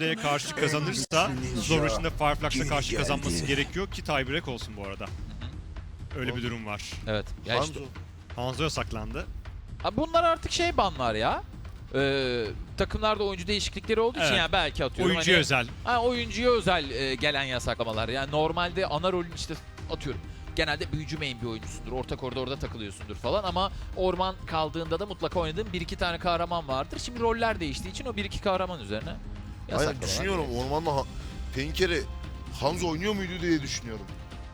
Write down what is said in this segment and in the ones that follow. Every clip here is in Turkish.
Nereye karşı kazanırsa Zor içinde Fireflux'a karşı kazanması gerekiyor ki tiebreak olsun bu arada. Öyle bir durum var. Evet. Ya işte, Hanzo. Saklandı. Abi bunlar artık şey banlar ya. Ee, takımlarda oyuncu değişiklikleri olduğu için Evet. yani belki atıyorum. Oyuncuya hani- özel. Ha, oyuncuya özel e, gelen yasaklamalar. Yani normalde ana rolün işte atıyorum. Genelde büyücü main bir oyuncusundur. Orta koridorda takılıyorsundur falan ama orman kaldığında da mutlaka oynadığın bir iki tane kahraman vardır. Şimdi roller değiştiği için o bir iki kahraman üzerine Yasaklamalar. düşünüyorum ormanda ha- Penkeri Hanzo oynuyor muydu diye düşünüyorum.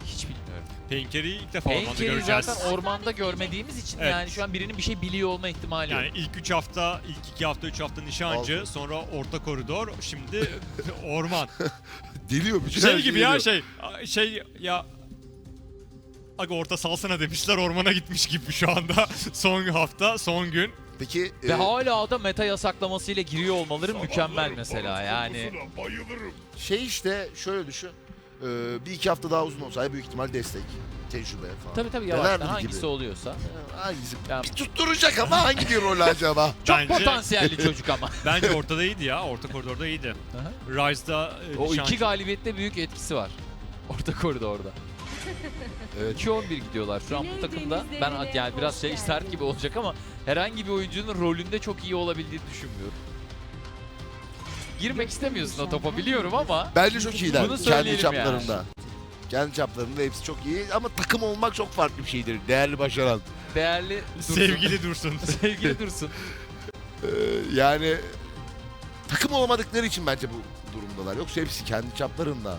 Hiç bilmiyorum. Painker'i ilk defa ormanda Painkeri göreceğiz. zaten ormanda görmediğimiz için Evet. yani şu an birinin bir şey biliyor olma ihtimali yok. Yani ilk 3 hafta, ilk 2 hafta, 3 hafta nişancı, Altı. sonra orta koridor, şimdi orman. Deliyor bütün şey her gibi ya şey, şey ya Aga orta salsana demişler ormana gitmiş gibi şu anda. son hafta, son gün. Peki Ve e, hala da meta yasaklamasıyla giriyor olmaları mükemmel mesela yani. şey işte şöyle düşün. E, bir iki hafta daha uzun olsaydı büyük ihtimal destek, tecrübe falan. Tabii tabii yavaştan gibi. hangisi oluyorsa. E, Hangisi? Ya- Bir tutturacak ama hangi rol acaba? Çok Bence- potansiyelli çocuk ama. Bence ortada iyiydi ya, orta koridorda iyiydi. Aha. Rise'da e, O nişancı- iki galibiyette büyük etkisi var. Orta koridorda. Evet. 2-11 gidiyorlar şu an bu takımda. Ben yani biraz şey sert gibi olacak ama herhangi bir oyuncunun rolünde çok iyi olabildiğini düşünmüyorum. Girmek istemiyorsun o topa biliyorum ama Bence çok iyiler Bunu kendi söyleyelim çaplarında. Kendi çaplarında hepsi çok iyi ama takım olmak çok farklı bir şeydir. Değerli başaran. değerli dursun. Sevgili Dursun. Sevgili dursun. Ee, yani takım olamadıkları için bence bu durumdalar. Yoksa hepsi kendi çaplarında.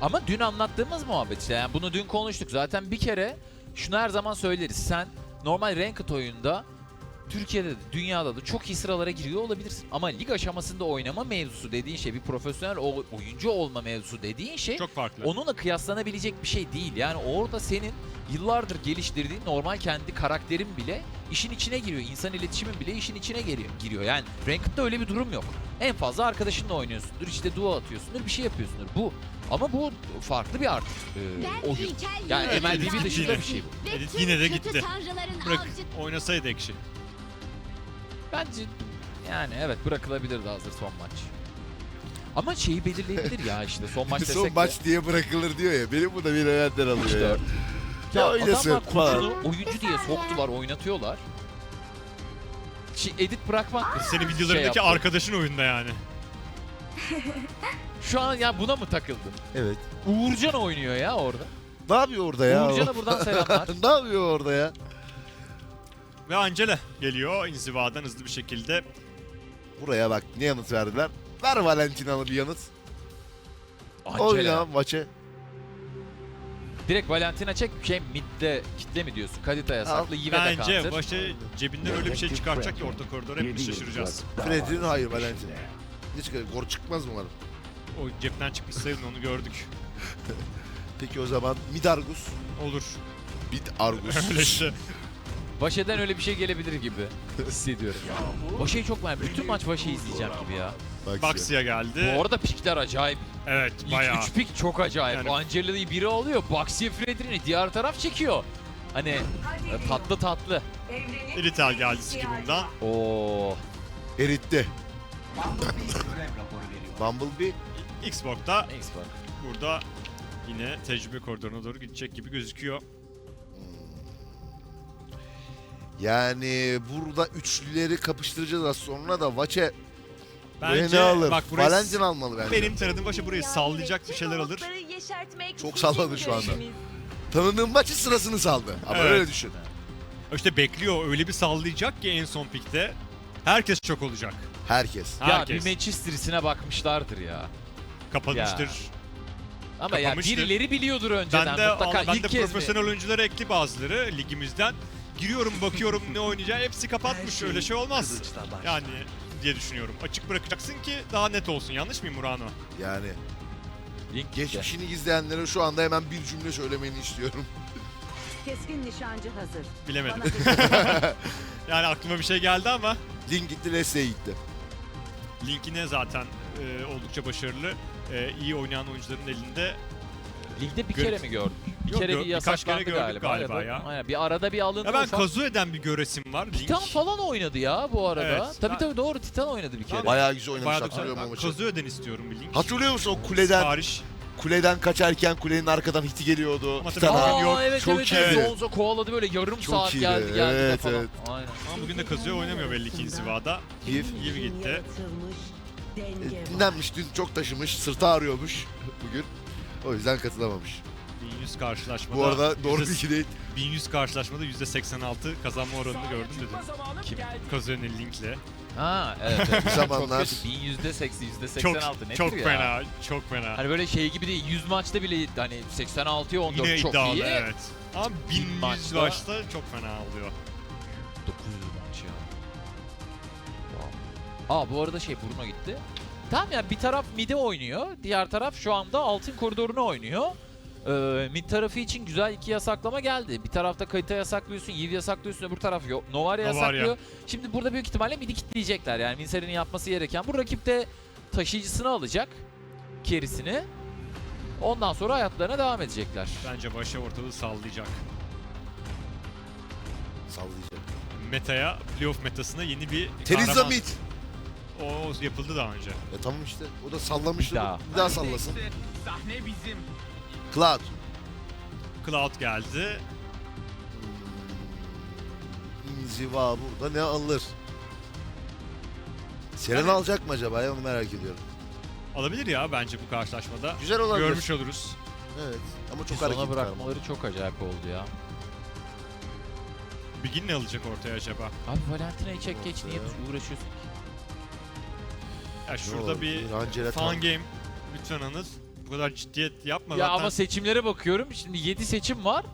Ama dün anlattığımız muhabbet işte yani bunu dün konuştuk. Zaten bir kere şunu her zaman söyleriz. Sen normal ranked oyunda Türkiye'de de dünyada da çok iyi sıralara giriyor olabilirsin. Ama lig aşamasında oynama mevzusu dediğin şey bir profesyonel oyuncu olma mevzusu dediğin şey Çok farklı. onunla kıyaslanabilecek bir şey değil. Yani orada senin yıllardır geliştirdiğin normal kendi karakterin bile işin içine giriyor. İnsan iletişimin bile işin içine giriyor. giriyor. Yani Ranked'da öyle bir durum yok. En fazla arkadaşınla oynuyorsundur, işte duo atıyorsundur, bir şey yapıyorsundur. Bu ama bu farklı bir artık e, oyun. Yani Edith dışında bir şey bu. Edith yine de gitti. Bırak oynasaydı ekşi. Bence yani evet bırakılabilirdi hazır son maç. Ama şeyi belirleyebilir ya işte son maç desek Son de- maç diye bırakılır diyor ya. Benim bu da bir eventler alıyor ya. Dört. Ya oynasın adamlar falan. oyuncu diye soktular, oynatıyorlar. Şey, edit bırakmak Senin videolarındaki yaptı. arkadaşın oyunda yani. Şu an ya buna mı takıldın? Evet. Uğurcan oynuyor ya orada. Ne yapıyor orada ya? Uğurcan'a buradan selamlar. ne yapıyor orada ya? Ve Angela geliyor inzivadan hızlı bir şekilde. Buraya bak ne yanıt verdiler. Ver Valentinalı bir yanıt. Angela. Oyna maçı. Direkt Valentina çek şey midde kitle mi diyorsun? Kadita yasaklı, Yive de Bence counter. başı cebinden öyle bir şey çıkaracak ki orta koridora hepimiz şaşıracağız. Fred'in hayır Valentina. Ne çıkar? Gol çıkmaz umarım. O cepten çıkmış sayılın onu gördük. Peki o zaman Midargus. Olur. Mid Argus. Öyle işte. Başe'den öyle bir şey gelebilir gibi hissediyorum. Başe'yi çok merak Bütün maç Başe'yi izleyeceğim gibi ya. Bak Baxia geldi. Bu arada pikler acayip. Evet İlk bayağı. 3 pik çok acayip. Yani- Angela'yı biri alıyor. Baxi Fredrin'i diğer taraf çekiyor. Hani e, tatlı tatlı. Iritel geldi skibum'dan. Oo. Eritti. Bumblebee. Xbox'ta bak. burada yine tecrübe koridoruna doğru gidecek gibi gözüküyor. Yani burada üçlüleri kapıştıracağız az sonra da Vaçe Bence ne alır? bak burayı Valentin almalı bence. benim tanıdığım başı burayı sallayacak bir şeyler alır. Çok salladı şu anda. Tanıdığım maçı sırasını saldı. Ama Evet. öyle düşün. İşte bekliyor öyle bir sallayacak ki en son pikte. Herkes çok olacak. Herkes. Ya Herkes. bir Manchester'sine bakmışlardır ya. Kapanmıştır. Ama ya Kapamıştır. birileri biliyordur önceden. Ben de, Mutlaka ben ilk de kez mi? profesyonel oyuncuları ekli bazıları ligimizden. Giriyorum bakıyorum ne oynayacağı hepsi kapatmış öyle şey olmaz. Yani diye düşünüyorum. Açık bırakacaksın ki daha net olsun. Yanlış mıyım Murano? Yani geçmişini gizleyenlere şu anda hemen bir cümle söylemeni istiyorum. Keskin nişancı hazır. Bilemedim. Bana Yani aklıma bir şey geldi ama Link gitti, Lesley gitti. Linkine zaten e, oldukça başarılı. E, iyi oynayan oyuncuların elinde e, Ligde bir Gör- kere mi gördük? Bir Yok, kere gör- bir birkaç kere yasaklandı gördük galiba. galiba ya. Aynen. Bir arada bir alındı. Ya ben ufak. Kazue'den bir göresim var. Link. Titan falan oynadı ya bu arada. Evet. Tabii tabii doğru Titan oynadı bir kere. Bayağı güzel oynamış Bayağı da hatırlıyorum o güzel. maçı. Kazue'den istiyorum bir link. Hatırlıyor musun o kuleden Sipariş. kuleden kaçarken kulenin arkadan hiti geliyordu. Ama tabii Titan'a. Aa yok. evet Çok evet. iyiydi. evet. Zonzo kovaladı böyle yarım Çok saat iyiydi. geldi geldi de Evet, falan. evet. Aynen. Ama bugün de Kazue oynamıyor belli ki inzivada. Yiv. Yiv gitti. E. Dinlenmiş dün çok taşımış sırtı ağrıyormuş bugün. O yüzden katılamamış. 1100 karşılaşmada. Bu arada doğru bilgi değil. 1100 karşılaşmada %86 kazanma oranını gördüm dedim. Kim? Kazue'nin linkle. Ha evet. zamanlar-. 1000 yüzde 80 yüzde Çok 86 nedir çok ya? fena, çok fena. Hani böyle şey gibi değil. 100 maçta bile hani 86'ya 14 Yine çok iddialı iyi. evet. Ama 1100 maçta- başta çok fena oluyor. 900 maç ya. Aa bu arada şey Bruno gitti. Tamam yani bir taraf mid'e oynuyor. Diğer taraf şu anda altın koridorunu oynuyor. Ee, mid tarafı için güzel iki yasaklama geldi. Bir tarafta Kayıta yasaklıyorsun, Yiv yasaklıyorsun, öbür taraf yok. Novaria yasaklıyor. Şimdi burada büyük ihtimalle mid'i kitleyecekler. Yani Minser'in yapması gereken. Bu rakip de taşıyıcısını alacak. Kerisini. Ondan sonra hayatlarına devam edecekler. Bence başa ortalığı sallayacak. Sallayacak. Meta'ya, playoff metasına yeni bir Teriza kahraman- mid. O yapıldı daha önce. E tamam işte. O da sallamıştı. Bir daha. Bir daha sallasın. Sahne bizim. Cloud. Cloud geldi. Hmm, İnziva burada ne alır? Seren Yani- alacak mı acaba ya onu merak ediyorum. Alabilir ya bence bu karşılaşmada. Güzel olabilir. Görmüş oluruz. Evet ama çok Çok hareketli. bırakmaları çok acayip oldu ya. Begin ne alacak ortaya acaba? Abi Valentina'yı çek geç niye uğraşıyorsun ki? Ya şurada bir Angela fan Tan- game lütfen Anıl. Bu kadar ciddiyet yapma Ya zaten. ama seçimlere bakıyorum. Şimdi 7 seçim var.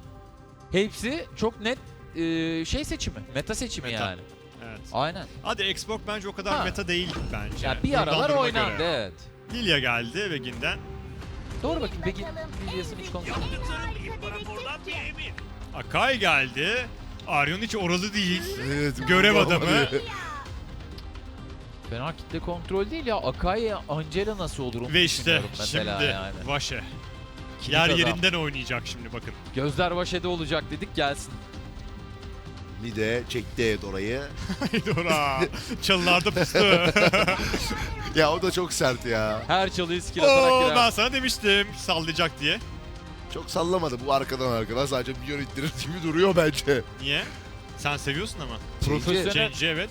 Hepsi çok net e, şey seçimi. Meta seçimi Meta. yani. Evet. Aynen. Hadi Xbox bence o kadar Ha. meta değil bence. Ya bir Durumdan aralar duruma oynandı göre. evet. Lilia geldi Begin'den. Doğru bakayım. Peki Lilyas'ın hiç konuşmadık. Akai geldi. Aryon hiç oralı değil. Evet, Görev adamı. Fena kitle kontrol değil ya. Akai Angela nasıl olur onu Ve işte düşünüyorum mesela şimdi yani. Vaşe. Kilit Yer adam. yerinden oynayacak şimdi bakın. Gözler Vaşe'de olacak dedik gelsin. Mide çekti Edora'yı. Dora. Çalılarda pustu. Ya o da çok sert ya. Her çalıyı skill atarak Oo, girer. ben sana demiştim sallayacak diye. Çok sallamadı bu arkadan arkadan sadece milyon ittirir gibi duruyor bence. Niye? Sen seviyorsun ama. Profesyonel, Change'i evet.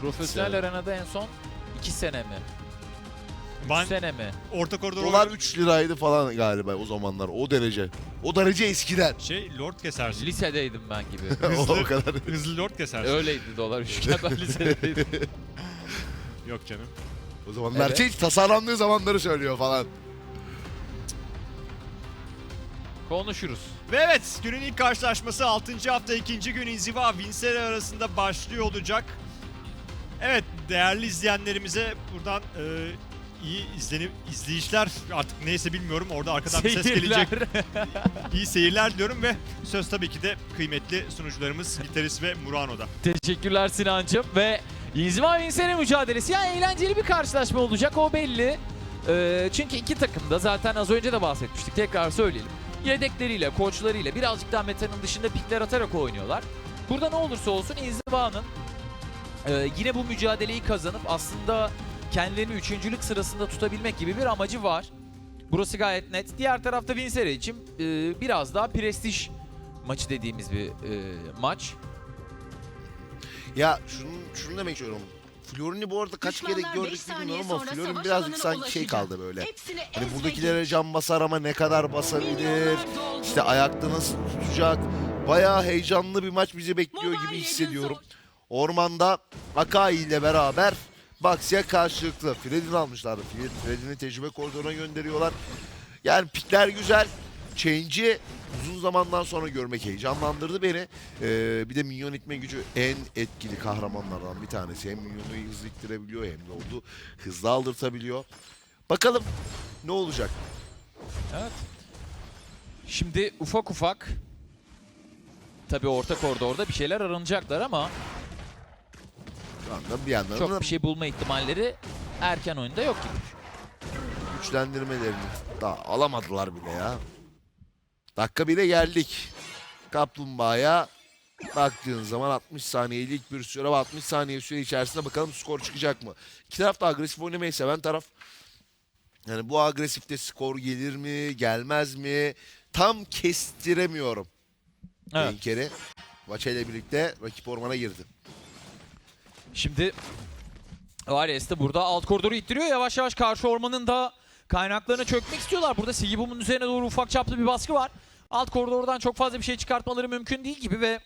profesyonel arenada en son 2 sene mi? 3 Ben sene mi? orta koridor Dolar 3 liraydı falan galiba o zamanlar o derece. O derece eskiden. şey lord kesersin. Lisedeydim ben gibi. o, o kadar. Hızlı lord kesersin. Öyleydi dolar üçgen ben lisedeydim. Yok canım. O zamanlar Evet. şey tasarlandığı zamanları söylüyor falan. Konuşuruz. Ve evet günün ilk karşılaşması 6. hafta 2. gün inziva Vincere arasında başlıyor olacak. Evet değerli izleyenlerimize buradan e, iyi izlenip izleyişler artık neyse bilmiyorum orada arkadan bir ses gelecek. İyi seyirler diyorum ve söz tabii ki de kıymetli sunucularımız Viteris ve Murano'da. Teşekkürler Sinancım ve İnziva Vinsere mücadelesi. Ya eğlenceli bir karşılaşma olacak o belli. Ee, çünkü iki takım da zaten az önce de bahsetmiştik. Tekrar söyleyelim. Yedekleriyle, koçlarıyla birazcık daha metanın dışında pikler atarak oynuyorlar. Burada ne olursa olsun İnziva'nın e, yine bu mücadeleyi kazanıp aslında kendilerini üçüncülük sırasında tutabilmek gibi bir amacı var. Burası gayet net. Diğer tarafta Vincere için e, biraz daha prestij maçı dediğimiz bir e, maç. Ya şunu, şunu demek istiyorum. Florin'i bu arada kaç kere Düşmanlar beş gördük saniye bilmiyorum ama sonra Florin savaş birazcık alanına sanki şey ulaşacak. kaldı böyle. Hepsini Hani buradakilere can basar ama ne kadar basabilir? Milyonlar doldu. İşte ayakta nasıl tutacak? Bayağı heyecanlı bir maç bizi bekliyor Moral gibi hissediyorum. zor. Ormanda Akai ile beraber Baxia karşılıklı. Fred'ini almışlardı. Fred- Fred'ini tecrübe koridoruna gönderiyorlar. Yani pikler güzel. Change'i uzun zamandan sonra görmek heyecanlandırdı beni. Ee, bir de minyon itme gücü en etkili kahramanlardan bir tanesi. Hem minyonu hızlı ittirebiliyor hem de oldu hızlı aldırtabiliyor. Bakalım ne olacak? Evet. Şimdi ufak ufak tabii orta koridorda bir şeyler aranacaklar ama anda bir yandan da çok bir şey bulma ihtimalleri erken oyunda yok gibi. güçlendirmelerini daha alamadılar bile ya. Dakika 1'e geldik. Kaplumbağa'ya baktığın zaman 60 saniyelik bir süre ve 60 saniye süre içerisinde bakalım skor çıkacak mı? İki taraf da agresif oynamayı seven taraf. Yani bu agresifte skor gelir mi, gelmez mi? Tam kestiremiyorum. Evet. Benkeri. Vaça ile birlikte rakip ormana girdi. Şimdi Ares de burada alt koridoru ittiriyor. Yavaş yavaş karşı ormanın da kaynaklarına çökmek istiyorlar. Burada Sigibum'un üzerine doğru ufak çaplı bir baskı var. Alt koridordan çok fazla bir şey çıkartmaları mümkün değil gibi ve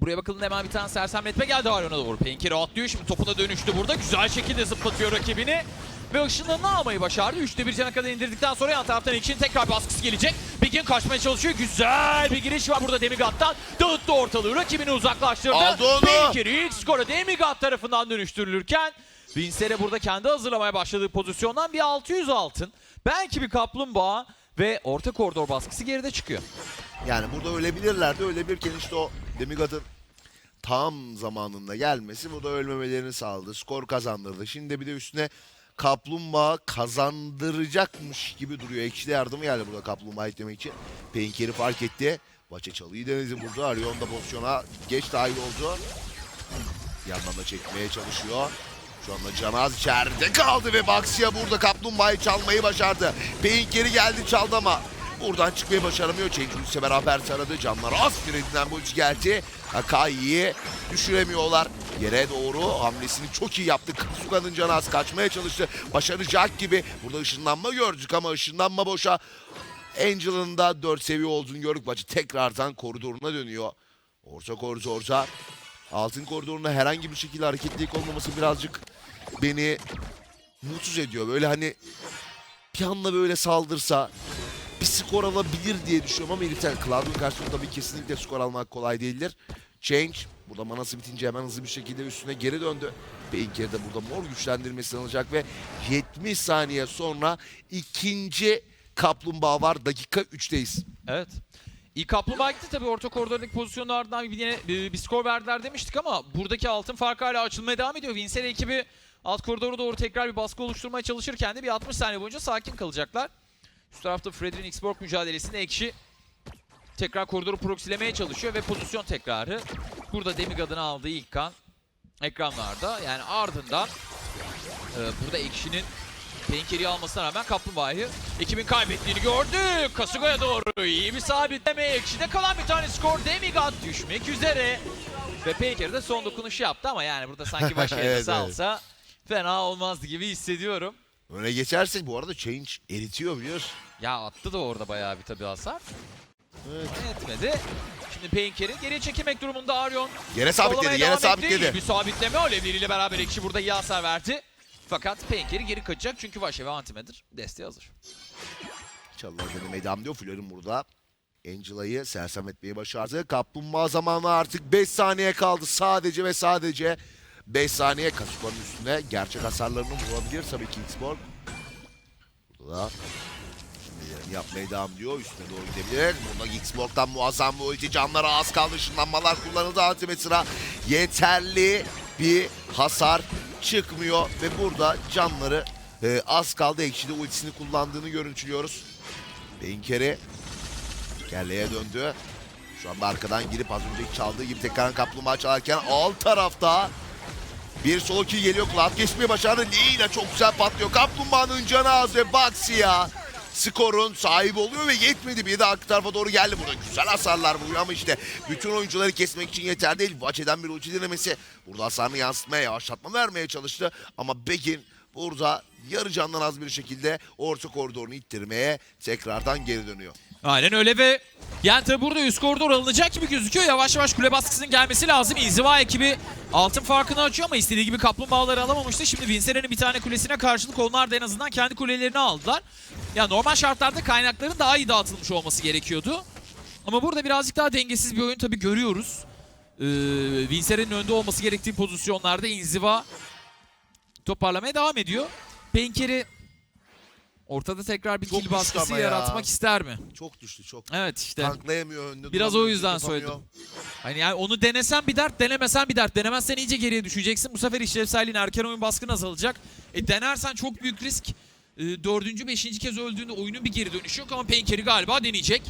Buraya bakıldığında hemen bir tane sersemletme geldi Arion'a doğru. Penkeri atlıyor şimdi topuna dönüştü burada. Güzel şekilde zıplatıyor rakibini. Ve ışınlarını almayı başardı. Üçte bir cana kadar indirdikten sonra yan taraftan için tekrar baskısı gelecek. Bigin kaçmaya çalışıyor. Güzel bir giriş var burada Demigat'tan. Dağıttı ortalığı. Rakibini uzaklaştırdı. Aldı onu. Penkeri ilk skora Demigat tarafından dönüştürülürken Vincere burada kendi hazırlamaya başladığı pozisyondan bir 600 altın. Belki bir kaplumbağa ve orta koridor baskısı geride çıkıyor. Yani burada ölebilirlerdi. Ölebilirken işte o Demigod'un tam zamanında gelmesi burada ölmemelerini sağladı. Skor kazandırdı. Şimdi bir de üstüne Kaplumbağa kazandıracakmış gibi duruyor. Ekşi de yardımı geldi burada Kaplumbağa eklemek için. Penkeri fark etti. Baça çalıyı denedi burada. Arion da pozisyona geç dahil oldu. Yandan da çekmeye çalışıyor. Şu anda Canaz içeride kaldı ve Baxia burada Kaplumbağa'yı çalmayı başardı. Penkeri geldi çaldı ama buradan çıkmayı başaramıyor. Cenk Ulüs'e beraber taradı. Canlar az fredinden bu ulti geldi. Akai'yi düşüremiyorlar. Yere doğru hamlesini çok iyi yaptı. Suka'nın Canaz kaçmaya çalıştı. Başaracak gibi. Burada ışınlanma gördük ama ışınlanma boşa. Angel'ın da 4 seviye olduğunu gördük. Bacı tekrardan koridoruna dönüyor. Orta koridorda altın koridorunda herhangi bir şekilde hareketlilik olmaması birazcık beni mutsuz ediyor. Böyle hani bir anda böyle saldırsa bir skor alabilir diye düşünüyorum ama herifler Cloud'un karşısında tabii kesinlikle skor almak kolay değildir. Change burada manası bitince hemen hızlı bir şekilde üstüne geri döndü. Baker de burada mor güçlendirmesi alacak ve 70 saniye sonra ikinci kaplumbağa var. Dakika 3'teyiz. Evet. İlk kaplumbağa gitti tabii orta koridordaki pozisyonun ardından bir, yine, bir, bir skor verdiler demiştik ama buradaki altın farkı hala açılmaya devam ediyor. Vincere ekibi alt koridora doğru tekrar bir baskı oluşturmaya çalışırken de bir 60 saniye boyunca sakin kalacaklar. Üst tarafta Fredrin X-Borg mücadelesinde Ekşi tekrar koridoru proxilemeye çalışıyor ve pozisyon tekrarı. Burada Demigod'un aldığı ilk kan ekranlarda. Yani ardından e, burada Ekşi'nin Penkeri almasına rağmen Kaplumbağa'yı ekibin kaybettiğini gördük. Kasuga'ya doğru iyi bir sabitleme. Ekşi'de kalan bir tane skor. Demigod düşmek üzere. Ve Penkeri de son dokunuşu yaptı ama yani burada sanki baş yerine Evet, salsa fena olmazdı gibi hissediyorum. Öne geçersek bu arada Change eritiyor biliyorsun. Ya attı da orada bayağı bir tabii hasar. Evet. Etmedi. Şimdi Penkeri geriye çekilmek durumunda Arion. Yere sabitledi, yere sabitledi. Bir sabitleme alevleriyle beraber Ekşi burada iyi hasar verdi. Fakat Penkeri geri kaçacak çünkü Vaşe ve Antimatter desteği hazır. Çalılar denemeye devam ediyor. Flör'ün burada Angela'yı sersem etmeyi başardı. Kaplumbağa zamanı artık 5 saniye kaldı. Sadece ve sadece 5 saniye Kasuka'nın üstüne gerçek hasarlarını vurabilir tabii ki Xborg. Burada da şimdi yerini yapmaya devam ediyor. Üstüne doğru gidebilir. Burada Xborg'dan muazzam bir ulti. Canlara az kaldı. Işınlanmalar kullanıldı. Altimetra yeterli bir hasar çıkmıyor. Ve burada canları e, az kaldı. Ekşi'de ultisini kullandığını görüntülüyoruz. Benkeri kelleye döndü. Şu anda arkadan girip az önceki çaldığı gibi tekrar kaplumbağa çalarken alt tarafta bir solo kill geliyor. Cloud geçmeyi başardı. Lina çok güzel patlıyor. Kaplumbağanın canı az ve Baxia skorun sahibi oluyor ve yetmedi. Bir de arka tarafa doğru geldi. Burada güzel hasarlar vuruyor ama işte bütün oyuncuları kesmek için yeter değil. Vaçe'den bir ulti denemesi. Burada hasarını yansıtmaya, yavaşlatma vermeye çalıştı. Ama Begin burada yarı candan az bir şekilde orta koridorunu ittirmeye tekrardan geri dönüyor. Aynen öyle ve yani tabi burada üst koridor alınacak gibi gözüküyor. Yavaş yavaş kule baskısının gelmesi lazım. İnziva ekibi altın farkını açıyor ama istediği gibi kaplumbağaları alamamıştı. Şimdi Vincere'nin bir tane kulesine karşılık onlar da en azından kendi kulelerini aldılar. Ya normal şartlarda kaynakların daha iyi dağıtılmış olması gerekiyordu. Ama burada birazcık daha dengesiz bir oyun tabi görüyoruz. Ee, Vincere'nin önde olması gerektiği pozisyonlarda inziva toparlamaya devam ediyor. Penkeri ortada tekrar bir Çok kill düştü baskısı ama ya. yaratmak ister mi? Çok düştü çok. Evet işte. Tanklayamıyor önünde. Biraz duramıyor, o yüzden yapamıyor. söyledim. Hani yani onu denesen bir dert, denemesen bir dert. Denemezsen iyice geriye düşeceksin. Bu sefer işlevselliğin erken oyun baskın azalacak. E denersen çok büyük risk. e, dördüncü, beşinci kez öldüğünde oyunun bir geri dönüşü yok ama Penker'i galiba deneyecek.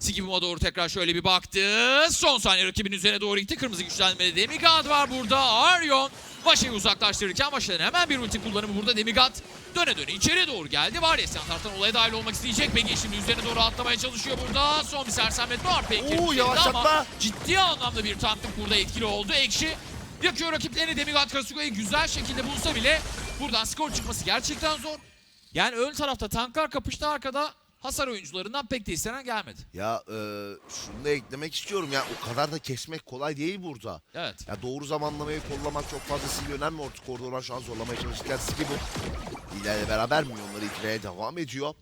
Sigibum'a doğru tekrar şöyle bir baktı. Son saniye rakibin üzerine doğru gitti. Kırmızı güçlenmede Demigod var burada. Aryon Vaşe'yi uzaklaştırırken Vaşe'den hemen bir ulti kullanımı burada Demigod. Döne döne içeri doğru geldi. Var yan taraftan olaya dahil olmak isteyecek. Peki şimdi üzerine doğru atlamaya çalışıyor burada. Son bir sersemletme var Penker'in Oo, yavaşlatma. ciddi anlamda bir tanklık burada etkili oldu. Ekşi yakıyor rakiplerini Demigod Kasuga'yı güzel şekilde bulsa bile buradan skor çıkması gerçekten zor. Yani ön tarafta tanklar kapıştı arkada hasar oyuncularından pek de istenen gelmedi. Ya e, şunu da eklemek istiyorum ya o kadar da kesmek kolay değil burada. Evet. Ya doğru zamanlamayı kollamak çok fazlasıyla önemli. Orta koridordan şu an zorlamaya çalışırken Skibu ile beraber milyonları itirmeye devam ediyor.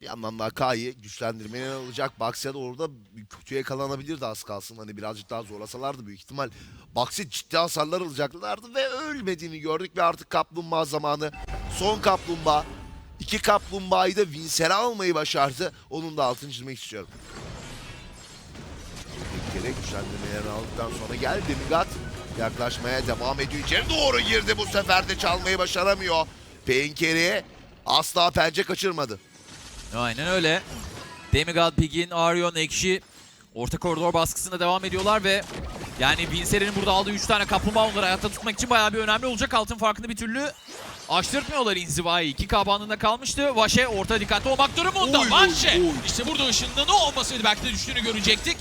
Bir yandan da Akai'yi güçlendirmeye alacak. Baxia da orada kötüye yakalanabilirdi az kalsın. Hani birazcık daha zorlasalardı büyük ihtimal. Baxia ciddi hasarlar alacaklardı ve ölmediğini gördük ve artık kaplumbağa zamanı. Son kaplumbağa. İki kaplumbağayı da Vincer'e almayı başardı. Onun da altını çizmek istiyorum. Bir kere güçlendirmelerini aldıktan sonra geldi Demigod. Yaklaşmaya devam ediyor. İçeri doğru girdi bu sefer de çalmayı başaramıyor. Penkeri asla pence kaçırmadı. Aynen öyle. Demigod, Pig'in, Arion, Ekşi orta koridor baskısına devam ediyorlar ve yani Vincent'in burada aldığı 3 tane kaplumbağa onları hayatta tutmak için bayağı bir önemli olacak. Altın farkını bir türlü açtırtmıyorlar inzivayı. 2K bandında kalmıştı. Vaşe orta dikkatli olmak durumunda. Oy, oy, Vaşe! oy. İşte burada ışınlığı ne olmasaydı belki de düştüğünü görecektik.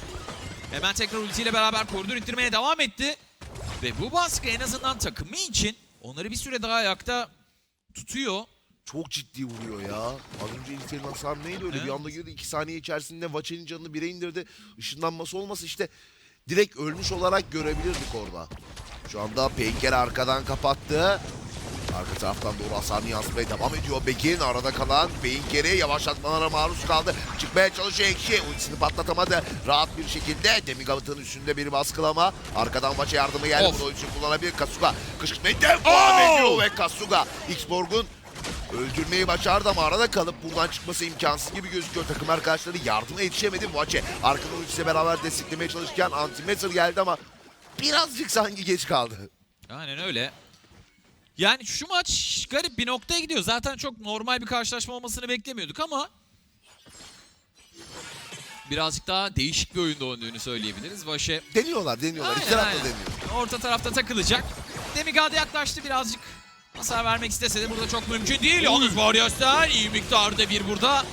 Hemen tekrar ultiyle beraber koridor ittirmeye devam etti. Ve bu baskı en azından takımı için onları bir süre daha ayakta tutuyor. Çok ciddi vuruyor ya. Az önce İlker'in hasarı neydi öyle? Evet. Bir anda girdi 2 saniye içerisinde Vaçe'nin canını bire indirdi. Işınlanması olmasa işte direkt ölmüş olarak görebilirdik orada. Şu anda Penker arkadan kapattı. Arka taraftan doğru hasarını yansıtmaya devam ediyor. Bekin arada kalan Penker'i yavaşlatmalara maruz kaldı. Çıkmaya çalışıyor Ekşi. Ultisini patlatamadı. Rahat bir şekilde Demigov'ın üstünde bir baskılama. Arkadan maça yardımı geldi. Of. Bunu ultisini kullanabilir. Kasuga kışkırtmaya devam Oh! ediyor ve Kasuga X-Borg'un Öldürmeyi başardı ama arada kalıp buradan çıkması imkansız gibi gözüküyor. Takım arkadaşları yardıma yetişemedi. Vaçe arkadan ultisiyle beraber desteklemeye çalışırken Antimeter geldi ama birazcık sanki geç kaldı. Aynen öyle. Yani şu maç garip bir noktaya gidiyor. Zaten çok normal bir karşılaşma olmasını beklemiyorduk ama birazcık daha değişik bir oyunda oynadığını söyleyebiliriz. Vaşe Deniyorlar, deniyorlar. İki Aynen, taraf da aynen. deniyor. orta tarafta takılacak. Demigod'a yaklaştı birazcık. Hasar vermek istese de burada çok mümkün değil. Yalnız Warriors'tan iyi miktarda bir burada.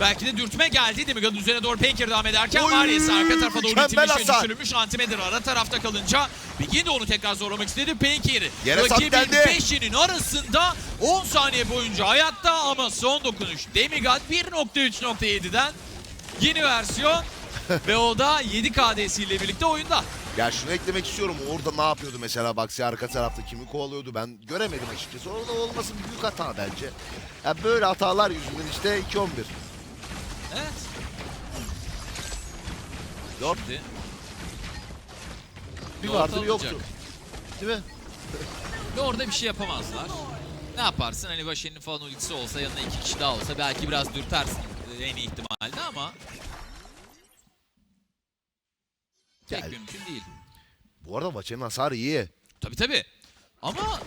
Belki de dürtme geldi. Demigod'un üzerine doğru Panker devam ederken Warriors arka tarafa doğru itilmiş ve düşürülmüş. Antimatter ara tarafta kalınca Begin de onu tekrar zorlamak istedi. Sap rakibin peşinin arasında 10 saniye boyunca hayatta ama son dokunuş Demigod 1.3.7'den yeni versiyon ve o da 7 KD'siyle birlikte oyunda. Ya şunu eklemek istiyorum. Orada ne yapıyordu mesela Baxi arka tarafta kimi kovalıyordu ben göremedim açıkçası. Orada olması büyük hata bence. Ya böyle hatalar yüzünden işte 2-11. Evet. Yok Şimdi bir Lord vardı bir yoktu. Değil mi? Ve orada bir şey yapamazlar. Ne yaparsın hani Vaşen'in falan ultisi olsa yanına iki kişi daha olsa belki biraz dürtersin en iyi ihtimalle ama pek Gel. mümkün değil. Bu arada Vaçe'nin hasarı iyi. Tabi tabi. Ama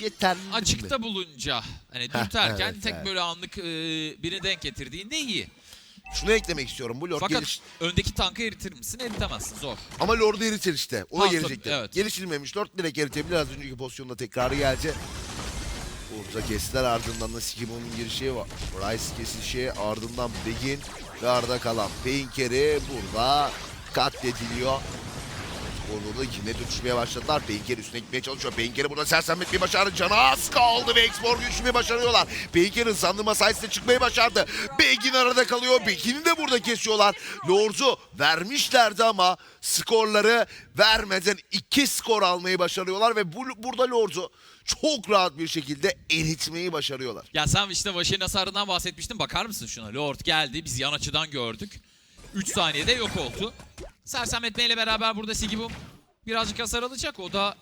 Yeterli mi? açıkta bulunca hani Heh, dürterken evet, tek evet. böyle anlık e, birini denk getirdiğinde iyi. Şunu eklemek istiyorum. Bu Lord Fakat geliş... öndeki tankı eritir misin? Eritemezsin zor. Ama Lord'u eritir işte. Ona Ha, gelecektim. tabii, evet. Geliştirilmemiş Lord direkt eritebilir. Az önceki pozisyonda tekrarı gelecek. Orada kestiler ardından da Skibon'un girişi var. Rice kesişi ardından Begin ve arada kalan Painker'i burada katlediliyor. Orada ikine dönüşmeye başladılar. Painker üstüne gitmeye çalışıyor. Painker'i burada sersemletmeyi başardı. Canı az kaldı ve Exborg'u düşmeyi başarıyorlar. Painker'in sandırma sayesinde çıkmayı başardı. Begin arada kalıyor. Begin'i de burada kesiyorlar. Lord'u vermişlerdi ama skorları vermeden iki skor almayı başarıyorlar ve bu, burada Lord'u çok rahat bir şekilde eritmeyi başarıyorlar. Ya sen işte Vaşen'in hasarından bahsetmiştin. Bakar mısın şuna? Lord geldi. Biz yan açıdan gördük. 3 saniyede yok oldu. Sersemletmeyle beraber burada Sigibum birazcık hasar alacak. O da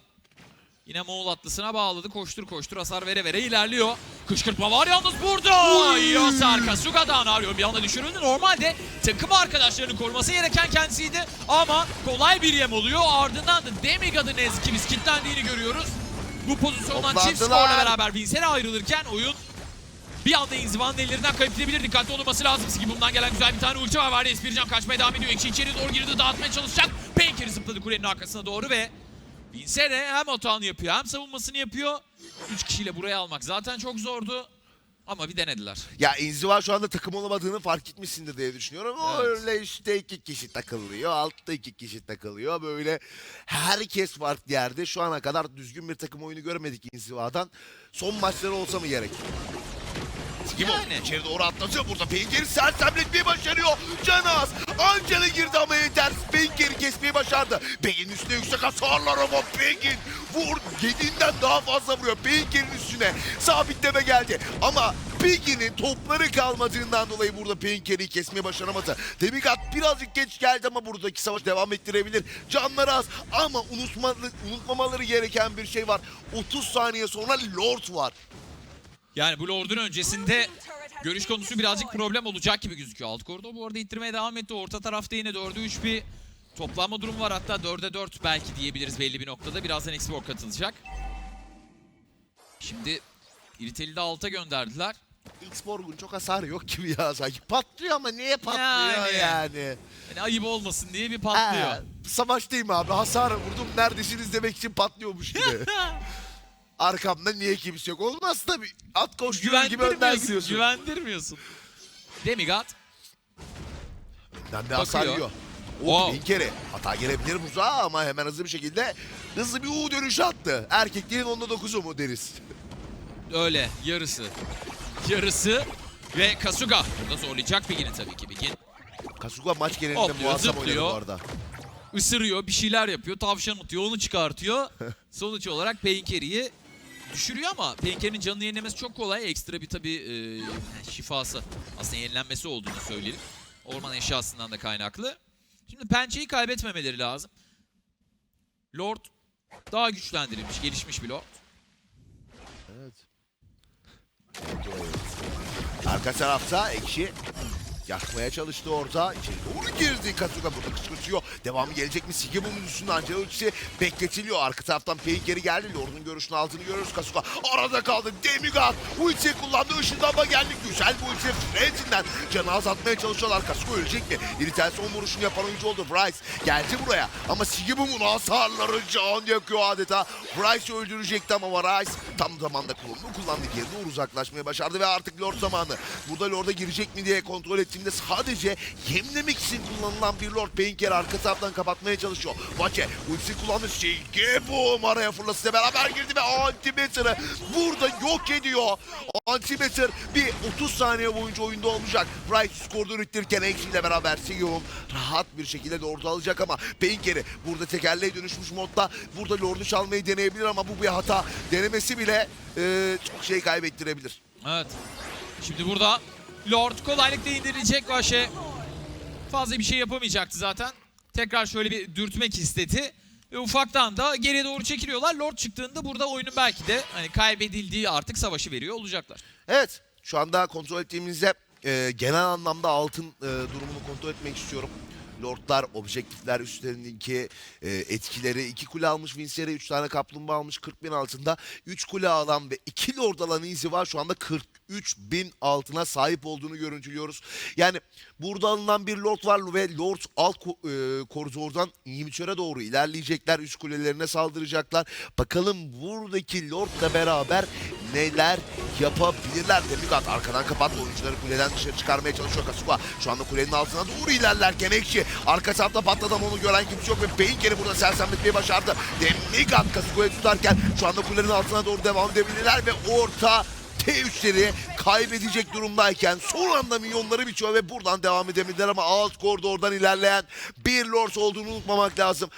yine Moğol atlısına bağladı. Koştur koştur hasar vere vere ilerliyor. Kışkırtma var yalnız burada. İyi hasar Kasuga'dan arıyor. Bir anda düşürüldü. Normalde takım arkadaşlarını koruması gereken kendisiydi. Ama kolay bir yem oluyor. Ardından da Demigod'un eski biz kilitlendiğini görüyoruz. Bu pozisyondan çift skorla beraber Vincere ayrılırken oyun bir anda İnziva'nın ellerinden kayıp gidebilir. Dikkatli olması lazım. Sigi bundan gelen güzel bir tane ulti var. Var Espircan kaçmaya devam ediyor. Ekşi içeri doğru girdi. Dağıtmaya çalışacak. Painker zıpladı kulenin arkasına doğru ve Vincere hem atağını yapıyor hem savunmasını yapıyor. Üç kişiyle buraya almak zaten çok zordu. Ama bir denediler. Ya İnziva şu anda takım olamadığını fark etmişsindir diye düşünüyorum. Evet. öyle işte iki kişi takılıyor. Altta iki kişi takılıyor. Böyle herkes farklı yerde. Şu ana kadar düzgün bir takım oyunu görmedik İnziva'dan. Son maçları olsa mı gerek? Kim Yani. İçeri doğru atlatıyor. Burada Penker'i sersemletmeyi başarıyor. Canaz. Angela girdi ama Ender Penker'i kesmeyi başardı. Beyin üstüne yüksek hasarlar ama Penkin vur yediğinden daha fazla vuruyor. Penker'in üstüne sabitleme geldi. Ama Penkin'in topları kalmadığından dolayı burada Penker'i kesmeyi başaramadı. Demigat birazcık geç geldi ama buradaki savaş devam ettirebilir. Canları az ama unutmalı, unutmamaları gereken bir şey var. 30 saniye sonra Lord var. Yani bu Lord'un öncesinde görüş konusu birazcık problem olacak gibi gözüküyor. Alt koridor bu arada ittirmeye devam etti. Orta tarafta yine 4'e 3 bir toplanma durumu var. Hatta 4'e 4 belki diyebiliriz belli bir noktada. Birazdan Xbox katılacak. Şimdi İritel'i de alta gönderdiler. X-Borg'un çok hasarı yok gibi ya sanki. Patlıyor ama niye patlıyor Yani. yani? Yani ayıp olmasın diye bir patlıyor. Ha, savaştayım abi hasar vurdum neredesiniz demek için patlıyormuş gibi. Arkamda niye kimse yok? Olmaz tabii. At koşturuyor gibi önden Güvendirmiyorsun. gidiyorsun. Güvendirmiyorsun. Demigod. Önden de hasar Bakıyor. yiyor. Wow. O bin kere. Hata gelebilir buzağa ama hemen hızlı bir şekilde hızlı bir U dönüşü attı. Erkeklerin onda dokuzu mu deriz. Öyle yarısı. Yarısı. Ve Kasuga. Burada zorlayacak Bigin'i tabii ki. Bigin Kasuga maç genelinde Hopluyor, muazzam oynadı zıplıyor. bu arada. ısırıyor, bir şeyler yapıyor, tavşan atıyor, onu çıkartıyor. Sonuç olarak Painkeri'yi düşürüyor ama Painkeri'nin canını yenilemesi çok kolay. Ekstra bir tabii e, şifası. Aslında yenilenmesi olduğunu söyleyelim. Orman eşyasından da kaynaklı. Şimdi pençeyi kaybetmemeleri lazım. Lord daha güçlendirilmiş, gelişmiş bir Lord. Evet. Arka tarafta Ekşi yakmaya çalıştı orada. İçeri doğru girdi. Kasuga burada kışkırtıyor. Devamı gelecek mi? Sigi bunun üstünde Angelo ultisi bekletiliyor. Arka taraftan Payne geri geldi. Lord'un görüşünün altını görüyoruz. Kasuga arada kaldı. Demigod ultiyi kullandı. Işınlanma geldi. Güzel bu ulti. Fred'inden canı azaltmaya çalışıyorlar. Kasuga ölecek mi? İritel son vuruşunu yapan oyuncu oldu. Bryce geldi buraya. Ama Sigibum'un hasarları can yakıyor adeta. Bryce öldürecekti ama Bryce tam zamanda kullanımı kullandı. Geri doğru uzaklaşmaya başardı ve artık Lord zamanı. Burada Lord'a girecek mi diye kontrol ettiğimde sadece yemlemek için kullanılan bir Lord Painker arka taraftan kapatmaya çalışıyor. Vache ultisi kullandı. Sigibum araya fırlasıyla beraber girdi ve Antimatter'ı burada yok ediyor. Antimatter bir 30 saniye boyunca oyunda olmayacak. Bright skorda ürettirirken Ekşi ile beraber Sigibum rahat bir şekilde Lord'u alacak ama Painker'i burada tekerleğe dönüşmüş modda burada Lord'u çalmayı deneyebilir ama bu bir hata. Denemesi bile e, çok şey kaybettirebilir. Evet. Şimdi burada Lord kolaylıkla indirilecek Vaşe. Fazla bir şey yapamayacaktı zaten. Tekrar şöyle bir dürtmek istedi. Ve ufaktan da geriye doğru çekiliyorlar. Lord çıktığında burada oyunun belki de hani kaybedildiği artık savaşı veriyor olacaklar. Evet şu anda kontrol ettiğimizde e, genel anlamda altın e, durumunu kontrol etmek istiyorum. Lordlar, objektifler üstlerindeki e, etkileri. iki kule almış Vincere, üç tane kaplumbağa almış 40 bin altında. Üç kule alan ve iki lord alan Easy var. Şu anda 43 bin altına sahip olduğunu görüntülüyoruz. Yani burada alınan bir lord var ve lord alt ko- e, koridordan İyimiçör'e doğru ilerleyecekler. Üst kulelerine saldıracaklar. Bakalım buradaki lordla beraber neler yapabilirler. Demigat arkadan kapattı oyuncuları kuleden dışarı çıkarmaya çalışıyor Kasuga. Şu anda kulenin altına doğru ilerlerken Ekşi arka tarafta patladı ama onu gören kimse yok ve Painker'i burada sersemletmeyi başardı. Demigat Kasuga'yı tutarken şu anda kulenin altına doğru devam edebilirler ve orta T3'leri kaybedecek durumdayken son anda milyonları biçiyor ve buradan devam edebilirler ama alt koridordan ilerleyen bir Lord olduğunu unutmamak lazım.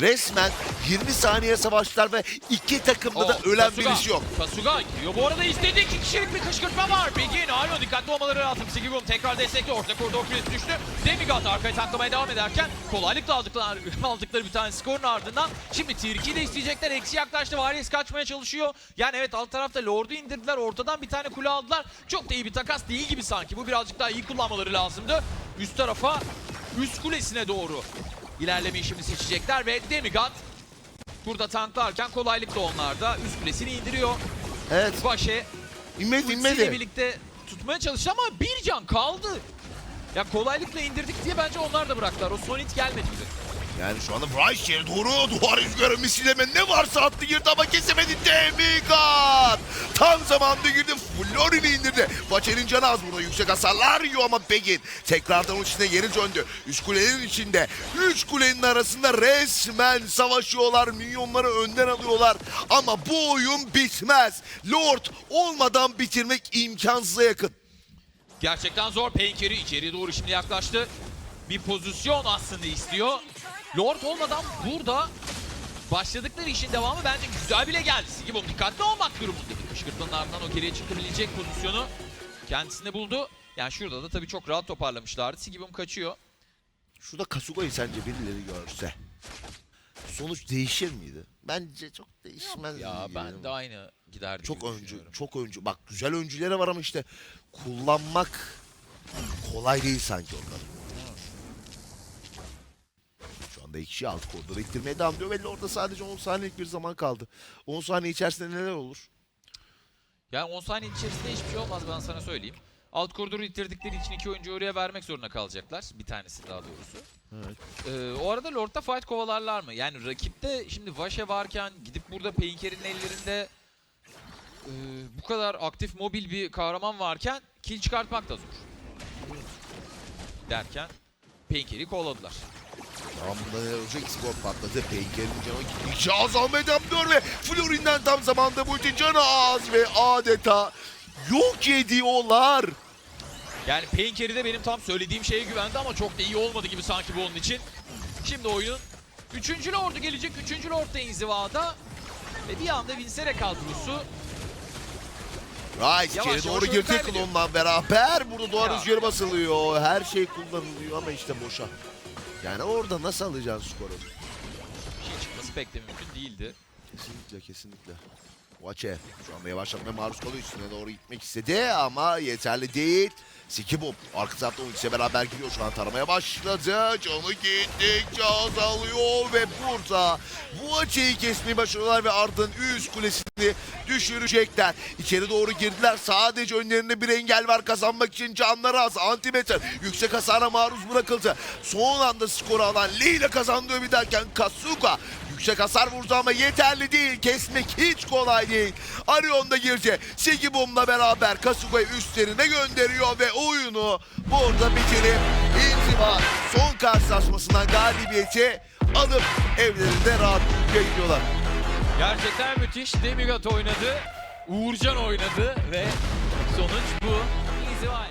Resmen 20 saniye savaştılar ve iki takımda da Oo, ölen Kasuga. birisi yok. Kasuga giriyor. Bu arada istediği iki kişilik bir kışkırtma var. Begin, Ayon dikkatli olmaları lazım. Sigibum tekrar destekli. Orta koridor kulesi düştü. Demigod arkaya taklamaya devam ederken kolaylıkla aldıkları, aldıkları bir tane skorun ardından şimdi tier 2'yi de isteyecekler. Eksi yaklaştı. Varys kaçmaya çalışıyor. Yani evet alt tarafta Lord'u indirdiler. Ortadan bir tane kule aldılar. Çok da iyi bir takas değil gibi sanki. Bu birazcık daha iyi kullanmaları lazımdı. Üst tarafa, üst kulesine doğru ilerleme işini seçecekler ve Demigod Burada tanklarken kolaylıkla onlar da üst kulesini indiriyor. Evet. Vaşe İnmedi inmedi. birlikte tutmaya çalıştı ama bir can kaldı. Ya kolaylıkla indirdik diye bence onlar da bıraktılar. O son hit gelmedi bize. Yani şu anda Rice yere doğru duvar rüzgarı misileme ne varsa attı girdi ama kesemedi Demigat. Tam zamanında girdi Florin'i indirdi. Baçer'in canı az burada yüksek hasarlar yiyor ama Begin tekrardan onun içine geri döndü. Üç kulenin içinde. Üç kulenin arasında resmen savaşıyorlar. Minyonları önden alıyorlar. Ama bu oyun bitmez. Lord olmadan bitirmek imkansıza yakın. Gerçekten zor. Painkeri içeriye doğru şimdi yaklaştı. Bir pozisyon aslında istiyor. Lord olmadan burada başladıkları işin devamı bence güzel bile geldi. Sigibom dikkatli olmak durumunda. Kışkırtmanın ardından o geriye çıkabilecek pozisyonu kendisine buldu. Yani şurada da tabii çok rahat toparlamışlardı. Sigibom kaçıyor. Şurada Kasuga'yı sence birileri görse sonuç değişir miydi? Bence çok değişmez. Ya ben geliyor. de aynı giderdi çok öncü, çok öncü. Bak güzel öncüleri var ama işte kullanmak kolay değil sanki onları. Anda kişi alt koridora ittirmeye devam ediyor. Belli orada sadece 10 saniyelik bir zaman kaldı. 10 saniye içerisinde neler olur? Yani 10 saniye içerisinde hiçbir şey olmaz ben sana söyleyeyim. Alt koridoru ittirdikleri için iki oyuncu oraya vermek zorunda kalacaklar. Bir tanesi daha doğrusu. Evet. Ee, o arada Lord'da fight kovalarlar mı? Yani rakipte şimdi Vaşe varken gidip burada Painker'in ellerinde e, bu kadar aktif mobil bir kahraman varken kill çıkartmak da zor. Derken Painker'i kovaladılar. Neler olacak? Skor patladı. Peyker'in canı gittikçe azalmaya devam ediyor ve Florin'den tam zamanda bu için canı az ve adeta yok ediyorlar. Yani Painker'i de benim tam söylediğim şeye güvendi ama çok da iyi olmadı gibi sanki bu onun için. Şimdi oyun 3. Lord'u gelecek. 3. Lord da inzivada. Ve bir anda Vincere kadrosu Rice içeri doğru girdi klonla beraber. Burada duvar rüzgarı basılıyor. Her şey kullanılıyor ama işte boşa. Yani orada nasıl alacaksın skoru? bir şey çıkması pek de mümkün değildi. Kesinlikle kesinlikle. Vaçe şu anda yavaşlatmaya maruz kalıyor. Üstüne doğru gitmek istedi ama yeterli değil. Sikibum arka tarafta ultisiyle beraber giriyor. Şu an taramaya başladı. Canı gittikçe azalıyor ve burada Vaçe'yi kesmeyi başarıyorlar ve ardından üst kulesini düşürecekler. İçeri doğru girdiler. Sadece önlerinde bir engel var kazanmak için canları az. Antimeter yüksek hasara maruz bırakıldı. Son anda skoru alan Lee ile kazandığı bir derken Kasuga Yüksek hasar vurdu ama yeterli değil. Kesmek hiç kolay değil. Arion da girdi. Sigibum'la beraber Kasuga'yı üstlerine gönderiyor ve oyunu burada bitirip İnziva son karşılaşmasından galibiyeti alıp evlerinde rahat gidiyorlar. Gerçekten müthiş. Demigat oynadı. Uğurcan oynadı ve sonuç bu. İnziva